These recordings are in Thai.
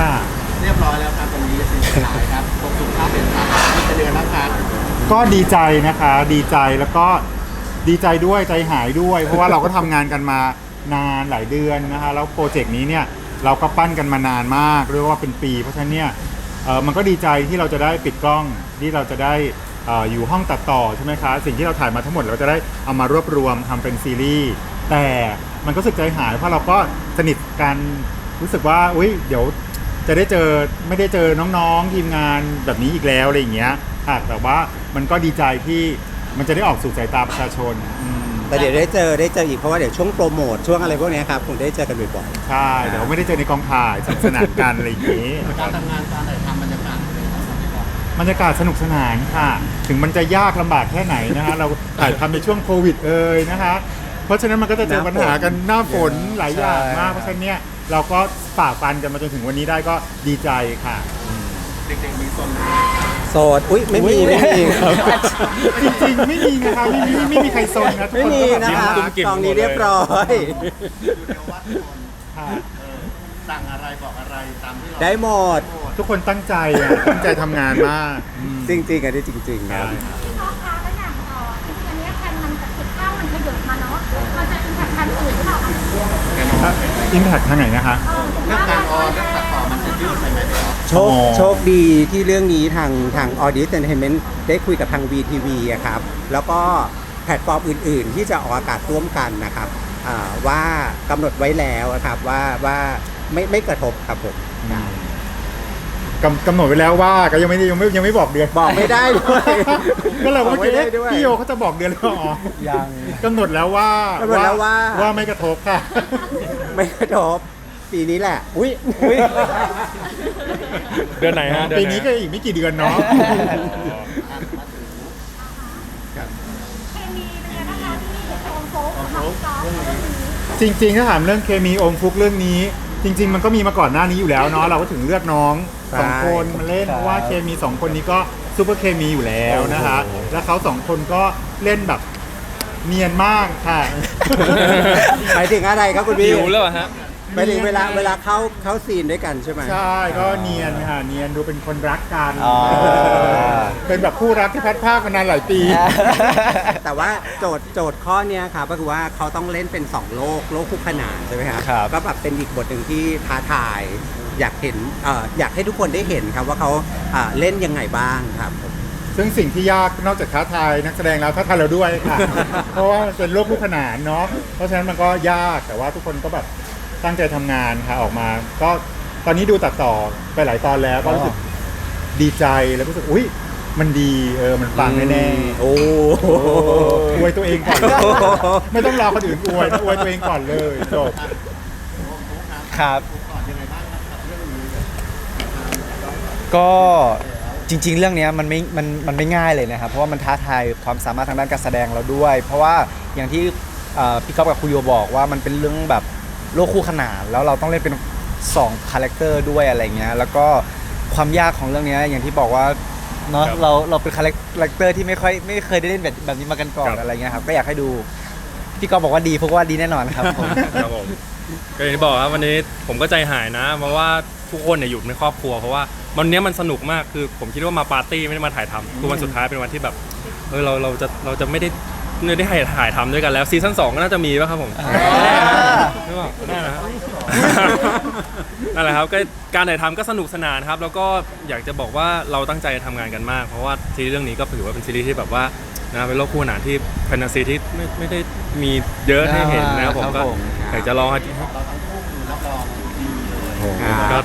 ค่ะเรียบร้อยแล้วครับตรงนี้สินค้าครับตรงสุขภาพเป็นครับมีเป็นเดือนแล้วครับก็ดีใจนะคะดีใจแล้วก็ดีใจด้วยใจหายด้วย เพราะว่าเราก็ทำงานกันมานานหลายเดือนนะคะแล้วโปรเจกต์นี้เนี่ยเราก็ปั้นกันมานานมากเรียกว่าเป็นปี เพราะฉะนั้นเนี่ยเอ่อมันก็ดีใจที่เราจะได้ปิดกล้องที่เราจะได้เอออยู่ห้องตัดต่อใช่ไหมคะสิ่งที่เราถ่ายมาทั้งหมดเราจะได้เอามารวบรวมทำเป็นซีรีส์แต่มันก็รู้สึกใจหายเพราะเราก็สนิทกันรู้สึกว่าอุ้ยเดี๋ยว จะได้เจอไม่ได้เจอน้องๆทีมงานแบบนี้อีกแล้วอะไรอย่างเงี้ยค่ะแต่ว่ามันก็ดีใจที่มันจะได้ออกสู่สายตาประชาชนอืมแต่เดี๋ยวได้เจอได้เจออีกเพราะว่าเดี๋ยวช่วงโปรโมทช่วงอะไรพวกเนี้ยครับคงได้เจอกันบ่อยใช่เดี๋ยวไม่ได้เจอในกองถ่ายสนุกสนานกันอะไรอย่างงี้ การทำงานการถ่ายทำบรรยากาศเป็นยังไงครับบรรยากาศสนุกสนานค่ะ ถึงมันจะยากลำบากแค่ไหนนะฮะ เราถ่ายทำในช่วงโควิดเอ่ยนะคะ เพราะฉะนั้นมันก็จะเจอปัญหากันหน้าฝนหลายอย่างมาก เพราะฉะนั้นเนี่ย เราก็ฝ่าฟันกันมาจนถึงวันนี้ได้ก็ดีใจค่ะ เด็กๆมีส่วนๆโสดอุ้ยไม่มีไม่มีครับ จริงๆ ไม่มีนะคะไม่มีไม่มีใครซนนะทุกไม่คนมีก็แบบนะยิ้มคะจุ้มกิ่มกองนี้เรียบร้อยอยู่เดียววัดคนค่ะ เออสั่งอะไรบอกอะไรตามที่เราได้หมด ทุกคนตั้งใจอะตั้งใจทำงานมากอืมจริงๆอันนี้จริงๆครับใช่พี่ท็อปคะแล้วอย่างเอ่อจริงๆอันเนี้ยแทนมันจากติดข้าวมันขยับมาเนาะมันจะเป็นแทนแทนอื่นหรือเปล่าคะ อิมแพคทางไหนนะคะเออถึงเรื่องว่าการออนเรื่องตัดต่อมันจะยืดไปไหมครับโชคอ๋อ โชคดีที่เรื่องนี้ทางทาง Audience Entertainment ได้คุยกับทาง VTV อะครับ แล้วก็แพลตฟอร์มอื่น ๆ ที่จะออกอากาศร่วมกันนะครับอ่าว่ากำหนดไว้แล้วนะครับว่าว่าไม่ไม่กระทบครับผม กำกำหนดไว้แล้วว่าก็ยังไม่ได้ยังไม่ยังไม่บอกเดือนบอกไม่ได้ด้วย ก็เลยบอเมื่กอไม่กี้ได้ด้วย พี่โยเขาจะบอกเดือนแล้วอ๋อยังกำหนดแล้วว่ากำหนดแล้วว่า ว่าไม่กระทบค่ะ ไม่กระทบปีนี้แหละ อุ้ยเดือนไหนฮะเดือนปีไหนนี้ก็อีกไม่กี่เดือนเนาะเคมีเป็นไงบ้างคะที่เด็กโอมโฟกสำหรับพี่ท็อปเรื่องนี้จริงๆถ้าถามเรื่องเคมีอมฟุกเรื่องนี้ จริง ๆ มันก็มีมาก่อนหน้านี้อยู่แล้วเนาะเราก็ถึงเลือกน้อง สองคนมาเล่นเพราะว่าเคมีสองคนนี้ก็ซูเปอร์เคมีอยู่แล้วนะคะ แล้วเขาสองคนก็เล่นแบบเนียนมากค่ะ หมายถึงอะไรครับคุณพี่หิวแล้วเหรอฮะหมายถึงเวลาเวลาเข้าเข้าซีนด้วยกันใช่ไหมใช่ก็เนียนค่ะเนียนดูเป็นคนรักกันอ๋อ เป็นแบบคู่รักที่พัดภาคมานานหลายปี แต่ว่าโจทย์โจทย์ข้อเนี้ยครับก็คือว่าเขาต้องเล่นเป็น 2 โลกโลกคู่ขนานใช่ไหมครับครับ ก็แบบเป็นอีกบทหนึ่งที่ท้าทาย อยากเห็นเอ่ออยากให้ทุกคนได้เห็นครับว่าเขาอ่าเล่นยังไงบ้างครับผมซึ่งสิ่งที่ยากนอกจากท้าทายนักแสดงแล้วท้าทายเราด้วยค่ะ เพราะว่ามันเป็นโลกคู่ขนานเนาะเพราะฉะนั้นมันก็ยากแต่ว่าทุกคนก็แบบตั้งใจทำงานค่ะออกมา ก็ตอนนี้ดูตัดต่อไปหลายตอนแล้วก็รู้สึกดีใจแล้วก็รู้สึกอุ้ยมันดีเออมันปังแน่ๆโอ้โอ้อวยตัวเองก่อน ไม่ต้องรอคนอื่นอวยนะอวยตัวเองก่อนเลยจบ ครับก่อนยังไงบ้างครับกับเรื่องนี้ ก็จริง ๆ เรื่องเนี้ยมันไม่มันมันไม่ง่ายเลยนะครับ เพราะว่ามันท้าทายความสามารถทางด้านการแสดงเราด้วย เพราะว่าอย่างที่เอ่อพี่ก๊อฟกับคุยโยบอกว่ามันเป็นเรื่องแบบโลกคู่ขนานแล้วเราต้องเล่นเป็น2คาแรคเตอร์ด้วยอะไรเงี้ยแล้วก็ความยากของเรื่องเนี้ยอย่างที่บอกว่าเนาะครับเราเราเป็นคาแรคเตอร์ที่ไม่ค่อยไม่เคยได้เล่นแบบแบบนี้มากันก่อนครับ อะไรเงี้ยครับก็อยากให้ดูพี่ก๊อฟบอกว่าดีเพราะว่าดีแน่นอนครับผม ครับผมก็อย่างที่บอกครับวันนี้ผมก็ใจหายนะ เพราะว่าทุกคนเนี่ยอยู่ในครอบครัว เพราะว่า วันนี้มันสนุกมากคือผมคิดว่ามาปาร์ตี้ไม่ได้มาถ่ายทำคือวันสุดท้ายเป็นวันที่แบบเออเราเราจะเราจะไม่ได้ไม่ได้ถ่ายถ่ายทำด้วยกันแล้วซีซั่นสองก็น่าจะมีป่ะครับผมไม่บอกแน่นะครับนั่นแหละครับก็การถ่ายทำก็สนุกสนานครับ แล้วก็อยากจะบอกว่าเราตั้งใจทำงานกันมาก เพราะว่าซีรีส์เรื่องนี้ก็ถือว่าเป็นซีรีส์ที่แบบว่านะเป็นโลกคู่ขนานที่แฟนตาซีที่ไม่ไม่ได้มีเยอะให้เห็นนะครับผมครับก็ผม อยากจะลองให้ เราทั้งคู่คือรับรอง ดีเลยก็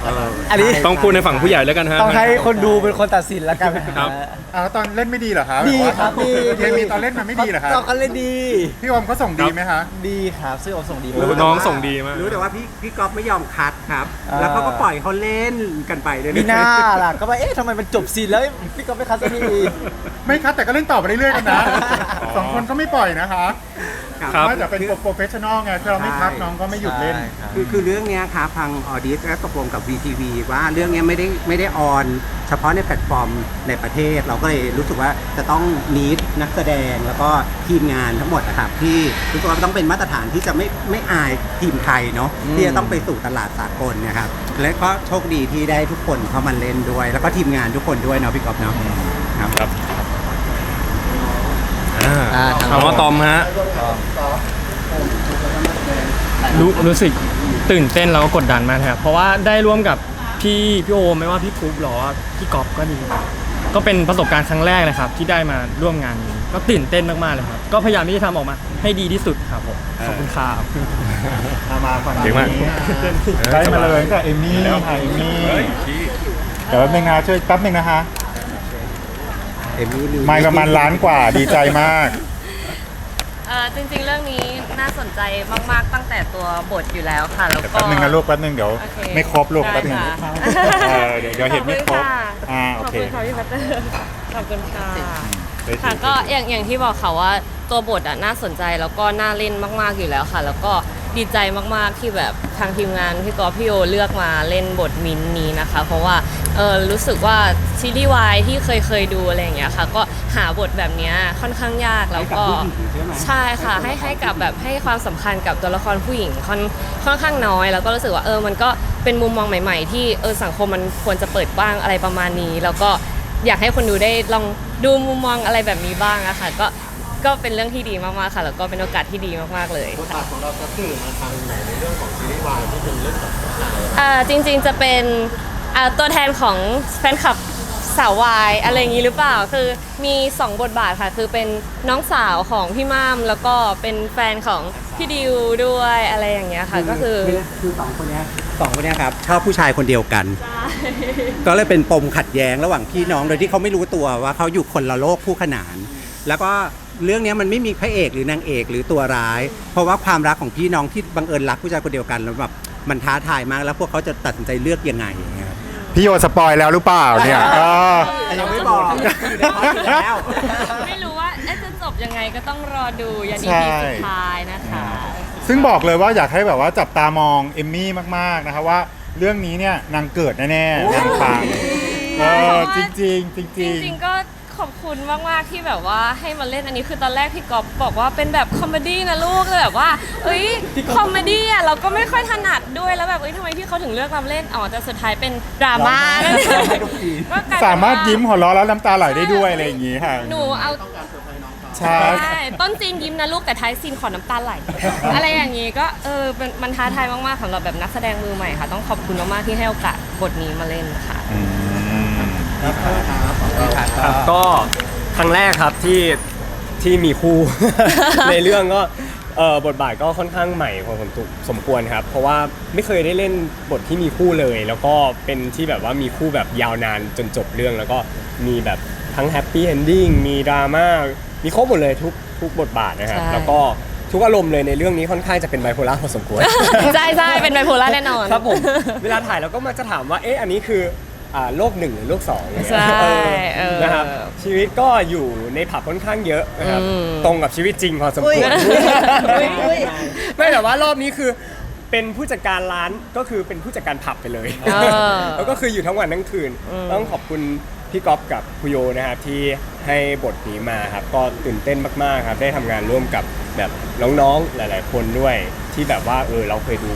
อันนี้ต้องพูดในฝั่งผู้ใหญ่แล้วกันฮะ ต้องให้คนดูเป็นคนตัดสินแล้วกันครับอ้าวตอนเล่นไม่ดีเหรอคะดีครับดีเคมีตอนเล่นมันไม่ดีเหรอคะตอนเขาเล่นดี พี่อมเขาส่งดีไหมคะดีครับซึ่งผมส่งดี โอ้น้องส่งดีมาก รู้แต่ว่าพี่พี่ก๊อฟไม่ยอมคัดครับ อ่า แล้วเขาก็ปล่อยเขาเล่นกันไปเรื่อยๆมีหน้าล่ะก็ว่าเอ๊ะทำไมมันจบซีนแล้วพี่ก็ไม่คัดสักที ไม่คัดแต่ก็เล่นต่อไปเรื่อยๆกันนะอ๋อสองคนก็ไม่ปล่อยนะคะ ครับ ครับ ไม่แต่เป็นโปรเฟชชั่นอลไงถ้าเราไม่พักน้องก็ไม่หยุดเล่น ใช่ครับ คือคือเรื่องเนี้ยครับทางออดิสก็ตกลงกับ VTV ว่าเรื่องเนี้ยไม่ได้ไม่ได้ออนเฉพาะในแพลตฟอร์มในประเทศ เราก็เลยรู้สึกว่าจะต้องนีดนักแสดงแล้วก็ทีมงานทั้งหมดนะครับที่รู้สึกว่าต้องเป็นมาตรฐานที่จะไม่ไม่อายทีมไทยเนาะที่จะต้องไปสู่ตลาดสากลเนะครับและก็โชคดีที่ได้ทุกคนเข้ามาเล่นด้วย แล้วก็ทีมงานทุกคนด้วยเนาะพี่กอฟเนาะครับ ครับ อ่าทางถามว่าตอมฮะรู้รู้สึกตื่นเต้นแล้วก็กดดันมากครับเพราะว่าได้ร่วมกับพี่พี่โอมไม่ว่าพี่กรุ๊ปหรือว่าพี่กอฟก็ดี ก็เป็นประสบการณ์ครั้งแรกเลยครับ ที่ได้มาร่วมงานนี้ก็ตื่นเต้นมากๆเลยครับ ก็พยายามที่จะทำออกมาให้ดีที่สุดครับผมขอบคุณครับเอามาฝั่งเก่งมากนี้ได้มาเลยตั้งแต่เอมมี่ค่ะเอมมี่เดี๋ยวแป๊บนึงนะช่วยแป๊บนึงนะคะ เอมมี่ลีไม่ประมาณล้านกว่าดีใจมาก เออจริงๆ เรื่องนี้น่าสนใจมากๆ ตั้งแต่ตัวบทอยู่แล้วค่ะ แล้วเดี๋ยวก็ แป๊บนึงนะลูกแป๊บนึงเดี๋ยว โอเคไม่ครบลูกได้แป๊บนึงค่ะ เออเดี๋ยวเดี๋ยวเห็นไม่ครบขอบณะอ่าโอเคขอบคุณค่ะพี่พัตเตอร์ขอบคุณค่ะได้ถือค่ะก็อย่างอย่างที่บอกค่ะว่าตัวบทอะน่าสนใจแล้วก็น่าเล่นมาก ๆอยู่แล้วค่ะ แล้วก็ดีใจมากๆที่แบบทางทีมงานพี่กอฟพี่โอเลือกมาเล่นบทมินท์นี้นะคะ เพราะว่า เออรู้สึกว่าซีรีส์วายที่เคยเคยดูอะไรอย่างเงี้ยค่ะ ก็หาบทแบบเนี้ยค่อนข้างยากแล้วก็ให้กับผู้หญิงใช่ไหม ใช่ค่ะให้ให้กับแบบให้ความสำคัญกับตัวละครผู้หญิงค่อนค่อนข้างน้อย แล้วก็รู้สึกว่าเออมันก็เป็นมุมมองใหม่ ๆ ที่เออสังคมมันควรจะเปิดกว้างอะไรประมาณนี้ แล้วก็อยากให้คนดูได้ลองดูมุมมองอะไรแบบนี้บ้างอะค่ะก็ก็เป็นเรื่องที่ดีมากๆค่ะ แล้วก็เป็นโอกาสที่ดีมากๆเลย บทบาทของเราจะสื่อมาทางไหนในเรื่องของซีรีส์วายที่เป็นเรื่องของอ่าจริงๆจะเป็น อ่าตัวแทนของแฟนคลับสาววายอะไรอย่างนี้หรือเปล่า คือมี 2 บทบาทค่ะ คือเป็นน้องสาวของพี่ม่ามแล้วก็เป็นแฟนของพี่ดิวด้วยอะไรอย่างเงี้ยค่ะ ก็คือคือสองคนเนี้ยสองคนเนี้ยครับชอบผู้ชายคนเดียวกัน ก็เลยเป็นปมขัดแย้งระหว่างพี่น้องโดยที่เขาไม่รู้ตัวว่าเขาอยู่คนละโลกคู่ขนาน แล้วก็เรื่องเนี้ยมันไม่มีพระเอกหรือนางเอกหรือตัวร้าย เพราะว่าความรักของพี่น้องที่บังเอิญรักผู้ชายคนเดียวกันแล้วแบบมันท้าทายมากแล้วพวกเขาจะตัดสินใจเลือกยังไงอย่างเงี้ยครับ พี่โยสปอยแล้วหรือเปล่าเนี่ยเออยังไม่บอก อยู่ในพอร์ตอยู่แล้ว ไม่รู้ว่าเอ๊ะจะจบยังไงก็ต้องรอดูยันใช่อีพีสุดท้ายนะคะ ซึ่งบอกเลยว่าอยากให้แบบว่าจับตามองเอมมี่มากๆนะครับว่าเรื่องนี้เนี่ยนางเกิดแน่ๆนางปังเออจริงๆจริงๆจริงๆก็ ขอบคุณมาก ๆ ที่แบบว่าให้มาเล่นอันนี้คือตอนแรกพี่ก๊อฟบอกว่าเป็นแบบคอมเมดี้นะลูกเลยแบบว่าเอ้ยคอมเมดี้อะเราก็ไม่ค่อยถนัดด้วยแล้วแบบเอ้ยทำไมพี่เขาถึงเลือกมาเล่นอ๋อแต่สุดท้ายเป็นดราม่านั่นเองก็กลยเป็นว่สามารถยิ้มหัวเราะแล้วน้ำตาไหลได้ด้วยอะไรอย่างงี้ค่ะหนูเอา ใช่ ใช่ต้นซีนยิ้มนะลูกแต่ท้ายซีนขอน้ำตาไหล อะไรอย่างนี้ก็เออมันมันท้าทายมาก ๆสำหรับแบบนักแสดงมือใหม่ค่ะ ต้องขอบคุณมาก ๆ ที่ให้โอกาสบทนี้มาเล่นค่ะอืม ครับก็ครั้งแรกครับที่ที่มีคู่ ในเรื่องก็เอ่อบทบาทก็ค่อนข้างใหม่พอสมตุสมควรครับ เพราะว่าไม่เคยได้เล่นบทที่มีคู่เลย แล้วก็เป็นที่แบบว่ามีคู่แบบยาวนานจนจบเรื่อง แล้วก็มีแบบทั้งแฮปปี้เอนดิ้งมีดราม่ามีครบหมดเลยทุกทุกบทบาทนะครับ ใช่ แล้วก็ทุกอารมณ์เลยในเรื่องนี้ค่อนข้างจะเป็นไบโพล่าพอสมควร ใช่ใช่เป็นไบโพล่าแน่นอน ครับผม เวลาถ่ายเราก็มักจะถามว่า เอ๊ะ อันนี้คือ อ่าโลกหนึ่งหรือโลกสองเนี่ยใช่เออเออนะครับชีวิตก็อยู่ในผับค่อนข้างเยอะนะครับอืม ตรงกับชีวิตจริงพอสมควร ไม่แต่ว่ารอบนี้คือเป็นผู้จัดการร้านก็คือเป็นผู้จัดการผับไปเลย เออ แล้วก็คืออยู่ทั้งวันทั้งคืนอืมต้องขอบคุณพี่ก๊อฟกับคุโยนะครับที่ให้บทนี้มาครับก็ตื่นเต้นมากๆครับได้ทำงานร่วมกับแบบน้องๆหลาย ๆ คนด้วยที่แบบว่าเออเราเคยดู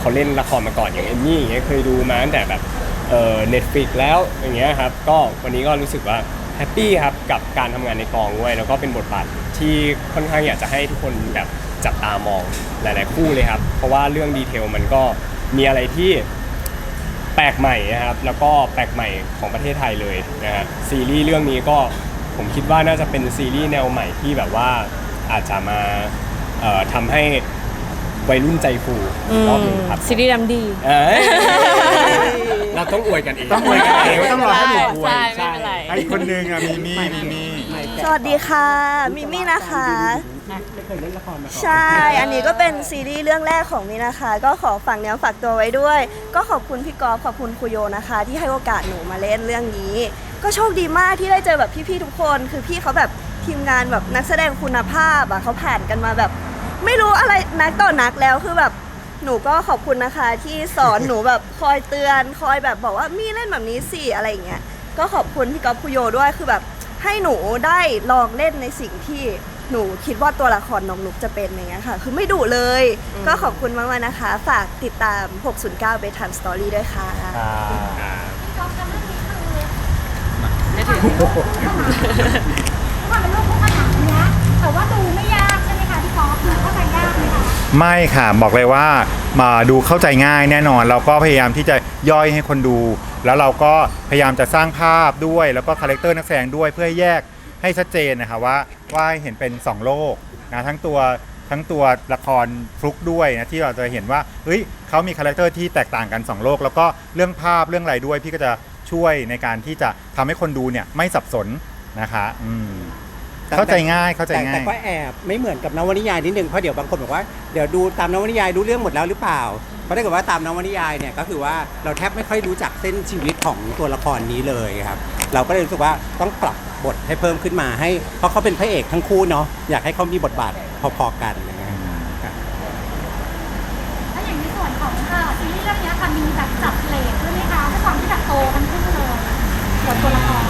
เขาเล่นละครมาก่อนอย่างเอมมี่อย่างเงี้ยเคยดูมาตั้งแต่แบบ เออเน็ตฟิกแล้วอย่างเงี้ยครับก็วันนี้ก็รู้สึกว่าแฮปปี้ครับกับการทำงานในกองด้วย แล้วก็เป็นบทบาทที่ค่อนข้างอยากจะให้ทุกคนแบบจับตามองหลาย ๆ คู่เลยครับ เพราะว่าเรื่องดีเทลมันก็มีอะไรที่แปลกใหม่นะครับ แล้วก็แปลกใหม่ของประเทศไทยเลยนะฮะซีรีส์เรื่องนี้ก็ผมคิดว่าน่าจะเป็นซีรีส์แนวใหม่ที่แบบว่าอาจจะมาเอ่อทำให้วัยรุ่นใจฟูอืรอบมหนึงครับซีรีส์ดำดี เอ้ย เราต้องอวยกันเองต้องอวยกันเองไม่ต้องรอให้หนูอวยใช่ไม่เป็นไร ไอ้คนนึงอะมีมี่มีมี่สวัสดีค่ะ มิมี่นะคะ ไม่เคยเล่นละครมาก่อน ใช่ อันนี้ก็เป็นซีรีส์เรื่องแรกของมินะคะ ก็ขอฝากเนื้อฝากตัวไว้ด้วย ก็ขอบคุณพี่กอล์ฟขอบคุณครูโยนะคะ ที่ให้โอกาสหนูมาเล่นเรื่องนี้ ก็โชคดีมากที่ได้เจอแบบพี่ๆทุกคน คือพี่เขาแบบทีมงานแบบนักแสดงคุณภาพอะเขาผ่านกันมาแบบ ไม่รู้อะไรนักต่อนักแล้วคือแบบ หนูก็ขอบคุณนะคะที่สอนหนูแบบคอยเตือน คอยแบบบอกว่ามีเล่นแบบนี้สิอะไรอย่างเงี้ยก็ขอบคุณพี่ก๊อฟคุโยด้วยคือแบบให้หนูได้ลองเล่นในสิ่งที่หนูคิดว่าตัวละครน้องนุกจะเป็นอย่างเงี้ยค่ะ คือไม่ดุเลย ก็ขอบคุณมากๆนะคะ ฝากติดตาม 609 Bedtime Story ด้วยค่ะพี่ก๊อฟทำเรื่องนี้คือไม่ถึงความเป็นลูกคู่ขนานเนี้ยแต่ว่าดูไม่ยาก ไม่ค่ะบอกเลยว่ามาดูเข้าใจง่ายแน่นอน เราก็พยายามที่จะย่อยให้คนดู แล้วเราก็พยายามจะสร้างภาพด้วย แล้วก็คาแรคเตอร์นักแสดงด้วยเพื่อให้แยกให้ชัดเจนนะคะว่าว่าเห็นเป็น 2 โลกนะทั้งตัวทั้งตัวละครฟลุกด้วยนะที่เราจะเห็นว่าเฮ้ยเขามีคาแรคเตอร์ที่แตกต่างกัน 2 โลก แล้วก็เรื่องภาพเรื่องอะไรด้วย พี่ก็จะช่วยในการที่จะทำให้คนดูเนี่ยไม่สับสนนะคะ อืม แต่เข้าใจง่ายเข้าใจแต่ง่าแต่ย ก็แอบไม่เหมือนกับนวนิยายนิดนึงเพราะเดี๋ยวบางคนบอกว่าเดี๋ยวดูตามนวนิยายรู้เรื่องหมดแล้วหรือเปล่าเพราะถ้าเกิดว่าตามนวนิยายเนี่ยก็คือว่าเราแทบไม่ค่อยรู้จักเส้นชีวิตของตัวละครนี้เลยครับ เราก็เลยรู้สึกว่าต้องปรับบทให้เพิ่มขึ้นมาให้ เพราะเขาเป็นพระเอกทั้งคู่เนาะอยากให้เขามีบทบาทพอๆกันอะไรเงี้ยครับแล้วอย่างในส่วนของเอ่อซีรีส์เรื่องเนี้ยค่ะมีแบบจับเลทด้วยไหมคะด้วยความที่แบบโตกันขึ้นเลยบทตัวละคร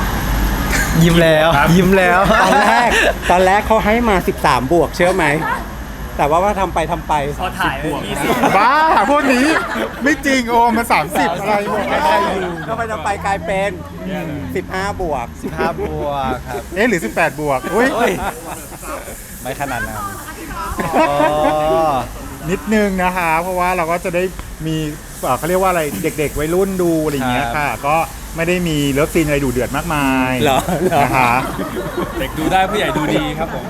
ยิ้มแล้ว ยิ้มแล้ว ตอนแรกตอนแรกเขาให้มา 13 บวกเชื่อไหม แต่ว่าว่าทำไปทำไป พอถ่ายมีสิบ้าพวกนี้ไม่จริงโอมันสามสิบอะไรหมดอะไรอยู่ก็ไปทำไปกลายเป็น 15 บวก15บวกครับ เอ๊ะหรือ 18 บวกอุ้ย ไม่ขนาดนั้นนิดนึงนะคะ เพราะว่าเราก็จะได้มีเอ่อเขาเรียกว่าอะไรเด็กๆวัยรุ่นดูอะไรอย่างเงี้ยค่ะ ก็ ไม่ได้มีเลิฟซีนอะไรดูเดือดมากมายเหรอเหรอ นะคะเด็กดูได้ผู้ใหญ่ดูดีครับผม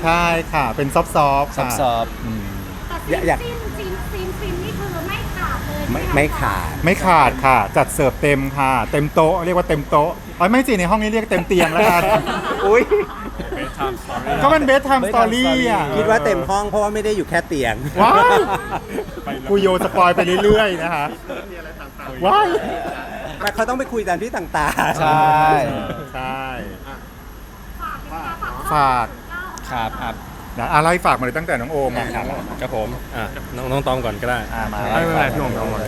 ใช่ค่ะ เป็นซอฟต์ซอฟซอบซอบแต่อยาก ซีนซีนซีนซีนนี่คือไม่ขาดเลยไม่ไม่ขาด ไม่ขาดค่ะ จัดเสิร์ฟเต็มค่ะ เต็มโต๊ะเรียกว่าเต็มโต๊ะอ๋อไม่สิในห้องนี้เรียกเต็มเตียงแล้วกันอุ้ยก็เป็นเบสไทม์สตอรี่อะคิดว่าเต็มห้องเพราะว่าไม่ได้อยู่แค่เตียง ว้าย กูโยสปอยไปเรื่อยๆนะคะว้าย แต่เขาต้องไปคุยตามที่ต่างๆ ใช่ ใช่ฝากเลยนะคะฝากฝากครับครับนะอะไรฝากมาเลยตั้งแต่น้องโอมอะครับครับผมอะน้องน้องตอมก่อนก็ได้ อ่ามาไม่เป็นไรพี่ผมต้องมา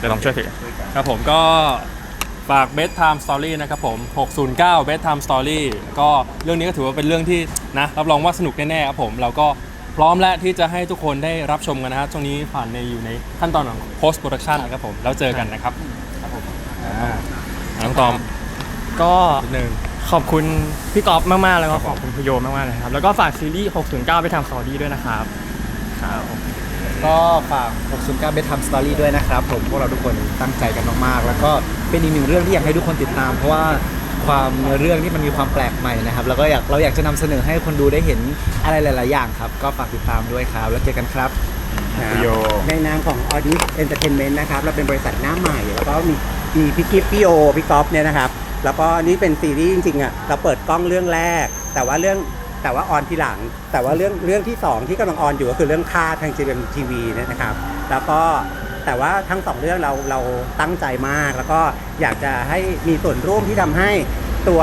จะลองช่วยถือครับผมก็ฝาก bedtime story นะครับผม 609 bedtime story ก็เรื่องนี้ก็ถือว่าเป็นเรื่องที่นะรับรองว่าสนุกแน่ๆครับผมเราก็พร้อมแล้วที่จะให้ทุกคนได้รับชมกันนะครับช่วงนี้ผ่านในอยู่ในขั้นตอนของ post production นะครับผมแล้วเจอกันนะครับครับผมอ่า น้องตอมก็นิดนึงขอบคุณพี่กอฟมากๆ แล้วก็ขอบคุณพี่โยมากๆเลยครับ แล้วก็ฝากซีรีส์ 609 ไปทำสตอรี่ด้วยนะครับครับก็ฝาก 609 Bedtime Story ด้วยนะครับ ผมพวกเราทุกคนตั้งใจกันมากๆ แล้วก็เป็นอีกหนึ่งเรื่องที่อยากให้ทุกคนติดตาม เพราะว่าความเนื้อเรื่องที่มันมีความแปลกใหม่นะครับ แล้วก็อยากเราอยากจะนำเสนอให้คนดูได้เห็นอะไรหลาย ๆ อย่างครับ ก็ฝากติดตามด้วยครับ แล้วเจอกันครับครับโยในนามของ a u d i o Entertainment นะครับ เราเป็นบริษัทหน้าใหม่แล้วก็มี มีพี่กิฟพี่โอพี่ก๊อฟเนี่ยนะครับ แล้วก็นี่เป็นซีรีส์จริงๆอะเราเปิดกล้องเรื่องแรก แต่ว่าเรื่องแต่ว่าออนทีหลัง แต่ว่าเรื่องเรื่องที่ 2 ที่กำลังออนอยู่ก็คือเรื่องค่าทาง GMTV เนี่ยนะครับ แล้วก็แต่ว่าทั้งสองเรื่องเราเราตั้งใจมาก แล้วก็อยากจะให้มีส่วนร่วมที่ทำให้ตัว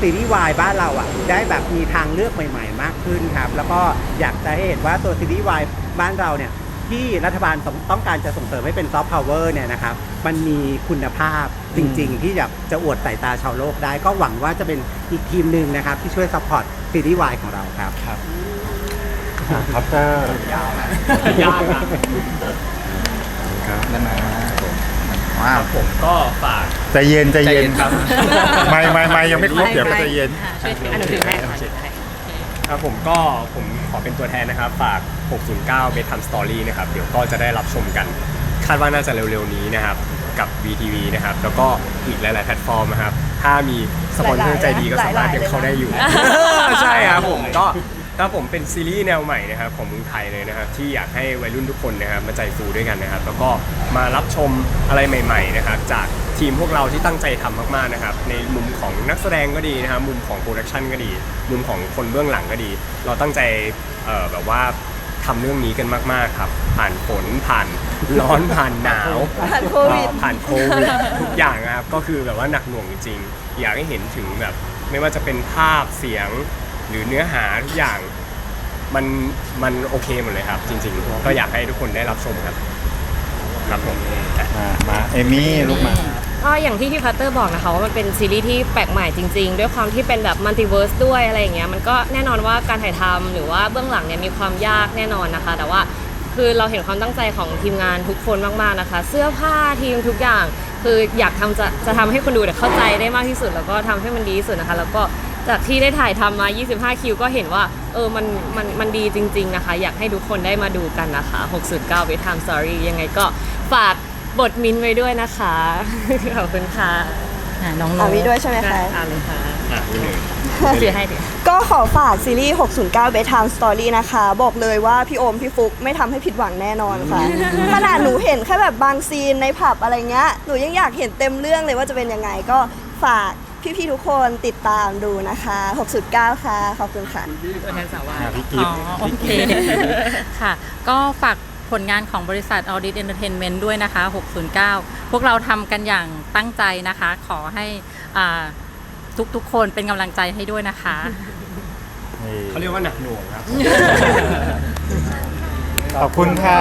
ซีรีส์วายบ้านเราอะได้แบบมีทางเลือกใหม่ ๆ มากขึ้นครับ แล้วก็อยากจะให้เห็นว่าตัวซีรีส์วายบ้านเราเนี่ย ที่รัฐบาลต้องการจะส่งเสริมให้เป็นซอฟต์พาวเวอร์เนี่ยนะครับมันมีคุณภาพจริง ๆ ที่จะจะอวดสายตาชาวโลกได้ ก็หวังว่าจะเป็นอีกทีมหนึ่งนะครับ ที่ช่วยซัพพอร์ตซีรีส์วายของเราครับพัตเตอร์ได้ไหมว้าวผมก็ฝากใจเย็นใจเย็นใจเย็นครับไม่ไม่ไม่ยังไม่ครบเดี๋ยวก็ใจเย็นช่วยถืออันหนูถือให้ค่ะถือให้ ครับผมก็ผมขอเป็นตัวแทนนะครับ ฝาก 609 Bedtime Story นะครับ เดี๋ยวก็จะได้รับชมกัน คาดว่าน่าจะเร็วๆนี้นะครับ กับ VTV นะครับ แล้วก็อีกหลายๆแพลตฟอร์มนะครับ ถ้ามีสปอนเซอร์ใจดีก็สามารถยังเข้าได้อยู่ ใช่ครับผมก็ ถ้าผมเป็นซีรีส์แนวใหม่นะครับของเมืองไทยเลยนะครับที่อยากให้วัยรุ่นทุกคนนะครับมาใจฟูด้วยกันนะครับ แล้วก็มารับชมอะไรใหม่ๆนะครับจากทีมพวกเราที่ตั้งใจทำมากๆนะครับในมุมของนักแสดงก็ดีนะครับมุมของโปรดักชันก็ดี มุมของคนเบื้องหลังก็ดี เราตั้งใจเอ่อแบบว่าทำเรื่องนี้กันมากๆครับ ผ่านฝนผ่านร้อนผ่านหนาวผ่านโควิดเอ่อผ่านโควิดทุกอย่างนะครับก็คือแบบว่าหนักหน่วงจริงๆอยากให้เห็นถึงแบบไม่ว่าจะเป็นภาพเสียง หรือเนื้อหาทุกอย่างมันมันโอเคหมดเลยครับ จริง ๆ ก็อยากให้ทุกคนได้รับชมครับ ครับผมอ่ามาเอมี่ลูกมา ก็อย่างที่พี่พัตเตอร์บอกนะคะว่ามันเป็นซีรีส์ที่แปลกใหม่จริง ๆ ด้วยความที่เป็นแบบมัลติเวิร์สด้วยอะไรอย่างเงี้ยมันก็แน่นอนว่าการถ่ายทำหรือว่าเบื้องหลังเนี่ยมีความยากแน่นอนนะคะ แต่ว่าคือเราเห็นความตั้งใจของทีมงานทุกคนมากๆนะคะ เสื้อผ้าทีมทุกอย่าง คืออยากทำจะจะทำให้คนดูเนี่ยเข้าใจได้มากที่สุด แล้วก็ทำให้มันดีที่สุดนะคะ แล้วก็ จากที่ได้ถ่ายทำมา 25 คิว ก็เห็นว่า เออ มัน มัน มันดีจริง ๆ นะคะ อยากให้ทุก9ได้มาดูกันนะคะ 609ไป Time Story ยังไงก็ฝากบทมินท์ไว้ด้วยนะคะ ขอบคุณค่ะน้องๆมีด้วยใช่ไหมคะอ่านเลยค่ะอะพี่หนึ่งเสียให้ดิก็ขอฝากซีรีส์ 609 Bedtime Story นะคะ บอกเลยว่าพี่โอมพี่ฟุกไม่ทำให้ผิดหวังแน่นอนค่ะ ขนาดหนูเห็นแค่แบบบางซีนในผับอะไรเงี้ย หนูยังอยากเห็นเต็มเรื่องเลยว่าจะเป็นยังไงก็ฝาก พี่ๆทุกคนติดตามดูนะคะ609ค่ะ ขอบคุณค่ะ ตัวแทนสาววายอ่าพี่กิฟอ๋อต์โอเคค่ะ ก็ฝากผลงานของบริษัท Audit Entertainment ด้วยนะคะ 609 พวกเราทำกันอย่างตั้งใจนะคะ ขอให้อ่าทุกๆคนเป็นกำลังใจให้ด้วยนะคะนี่เขาเรียกว่าหนักหน่วงครับ ขอบคุณค่ะ